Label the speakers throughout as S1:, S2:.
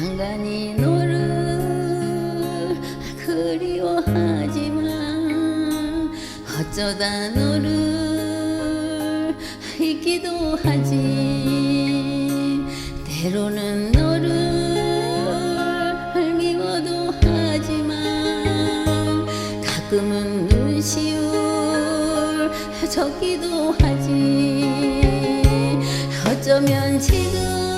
S1: 간간히 너를 그리워하지만 어쩌다 너를 잊기도 하지. 때로는 너를 미워도 하지만 가끔은 눈시울 적기도 하지. 어쩌면 지금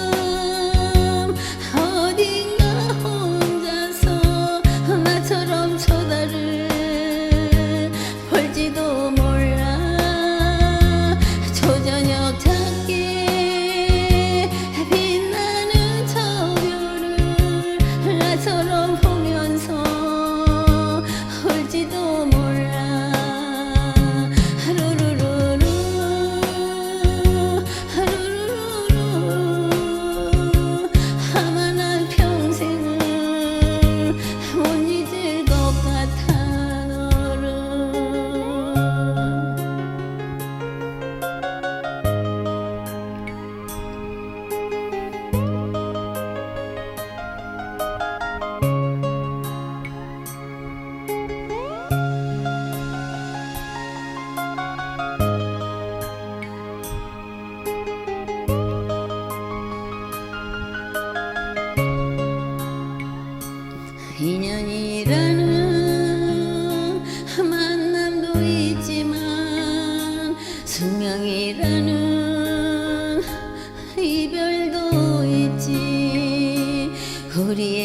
S1: ঘুরিয়ে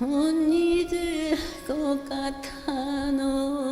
S1: 언니들 것 같아 너.